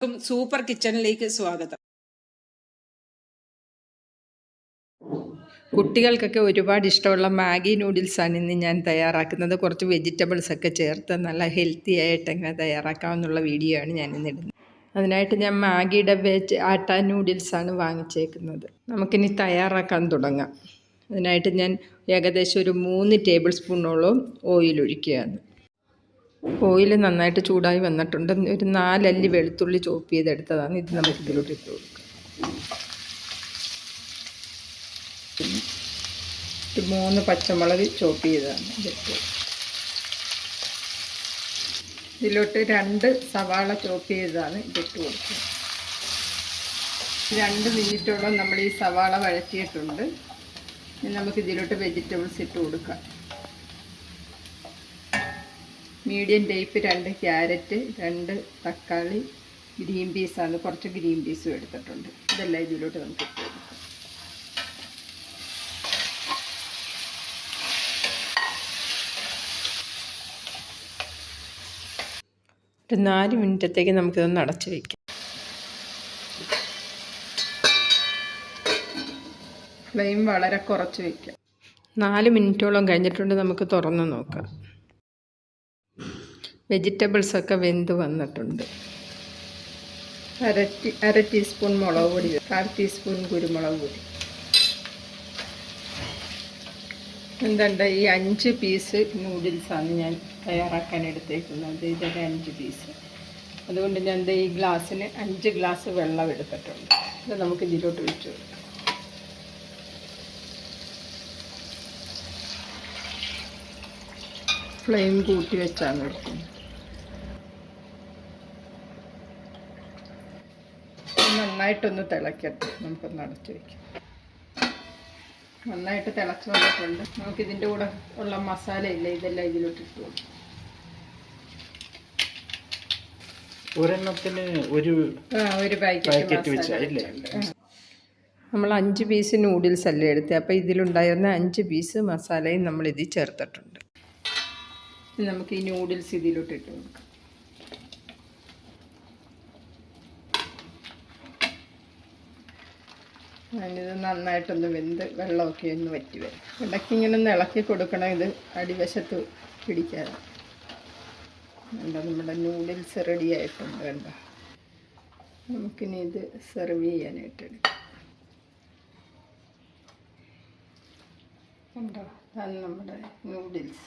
എല്ലാവർക്കും സൂപ്പർ കിച്ചണിലേക്ക് സ്വാഗതം. കുട്ടികൾക്കൊക്കെ ഒരുപാട് ഇഷ്ടമുള്ള മാഗി നൂഡിൽസാണ് ഇന്ന് ഞാൻ തയ്യാറാക്കുന്നത്. കുറച്ച് വെജിറ്റബിൾസ് ഒക്കെ ചേർത്ത് നല്ല ഹെൽത്തി ആയിട്ട് എങ്ങനെ തയ്യാറാക്കാമെന്നുള്ള വീഡിയോ ആണ് ഞാൻ ഇന്ന് ഇടുന്നത്. അതിനായിട്ട് ഞാൻ മാഗിയുടെ വെജ് ആട്ട നൂഡിൽസാണ് വാങ്ങിച്ചേക്കുന്നത്. നമുക്കിനി തയ്യാറാക്കാൻ തുടങ്ങാം. അതിനായിട്ട് ഞാൻ ഏകദേശം ഒരു മൂന്ന് ടേബിൾ സ്പൂണോളം ഓയിൽ ഒഴിക്കുകയാണ്. ഓയിൽ നന്നായിട്ട് ചൂടായി വന്നിട്ടുണ്ട്. ഒരു നാലല്ലി വെളുത്തുള്ളി ചോപ്പ് ചെയ്തെടുത്തതാണ്. ഇത് നമുക്ക് ഇതിലോട്ട് ഇട്ട് കൊടുക്കാം ഒരു മൂന്ന് പച്ചമുളക് ചോപ്പ് ചെയ്തതാണ്. ഇതിട്ട് ഇതിലോട്ട് രണ്ട് സവാള ചോപ്പ് ചെയ്തതാണ്. ഇതിട്ട് കൊടുക്കുക. രണ്ട് മിനിറ്റോളം നമ്മൾ ഈ സവാള വഴറ്റിയിട്ടുണ്ട്. ഇനി നമുക്ക് ഇതിലോട്ട് വെജിറ്റബിൾസ് ഇട്ട് കൊടുക്കാം. മീഡിയം ടൈപ്പ് രണ്ട് ക്യാരറ്റ് രണ്ട് തക്കാളി ഗ്രീൻ പീസാണ് കുറച്ച് ഗ്രീൻ പീസും എടുത്തിട്ടുണ്ട്. ഇതെല്ലാം ഇതിലോട്ട് നമുക്ക് ഇട്ട് കൊടുക്കാം. ഒരു നാല് മിനിറ്റത്തേക്ക് നമുക്കിതൊന്ന് അടച്ച് വയ്ക്കാം ഫ്ലെയിം വളരെ കുറച്ച് വയ്ക്കാം നാല് മിനിറ്റോളം കഴിഞ്ഞിട്ടുണ്ട്. നമുക്ക് തുറന്ന് നോക്കാം. വെജിറ്റബിൾസൊക്കെ വെന്ത് വന്നിട്ടുണ്ട്. അര ടീ അര ടീസ്പൂൺ മുളക് പൊടി കാൽ ടീസ്പൂൺ കുരുമുളക് പൊടി. എന്തുണ്ട് ഈ അഞ്ച് പീസ് നൂഡിൽസാണ് ഞാൻ തയ്യാറാക്കാൻ എടുത്തേക്കുന്നത്. ഇതൊരു അഞ്ച് പീസ്. അതുകൊണ്ട് ഞാൻ ഈ ഗ്ലാസ്സിന് അഞ്ച് ഗ്ലാസ് വെള്ളം എടുത്തിട്ടുണ്ട്. ഇത് നമുക്ക് ഇതിലോട്ട് വെച്ച് ഫ്ലെയിം കൂട്ടി വെച്ചാണ് എടുക്കുന്നത്. നന്നായിട്ടൊന്ന് തിളയ്ക്കട്ടെ നമുക്കൊന്ന് അടച്ചു വയ്ക്കാം നന്നായിട്ട് തിളച്ച് വന്നിട്ടുണ്ട്. നമുക്ക് ഇതിന്റെ കൂടെ ഉള്ള മസാല ഇല്ല ഇതെല്ലാം ഇതിലോട്ട് ഇട്ട് കൊടുക്കും. ഒരെണ്ണത്തിന് ഒരു ആ ഒരു പാക്കറ്റ് വെച്ചല്ലേ നമ്മൾ അഞ്ച് പീസ് നൂഡിൽസ് അല്ലേ എടുത്തത് അപ്പോൾ ഇതിലുണ്ടായിരുന്ന അഞ്ച് പീസ് മസാലയും നമ്മൾ ഇതിൽ ചേർത്തിട്ടുണ്ട്. ഇനി നമുക്ക് ഈ നൂഡിൽസ് ഇതിലോട്ട് ഇട്ട് കൊടുക്കാം. ഞാനിത് നന്നായിട്ടൊന്ന് വെന്ത് വെള്ളമൊക്കെ ഒന്ന് വറ്റി വരും. ഇടയ്ക്ക് ഇങ്ങനെ ഒന്ന് ഇളക്കി കൊടുക്കണം ഇത് അടിവശത്ത് പിടിക്കാതെ. വേണ്ട നമ്മുടെ നൂഡിൽസ് റെഡി ആയിട്ടുണ്ട് വേണ്ട നമുക്കിനി ഇത് സെർവ് ചെയ്യാനായിട്ട് എടുക്കാം കണ്ടോ അതാണ് നമ്മുടെ നൂഡിൽസ്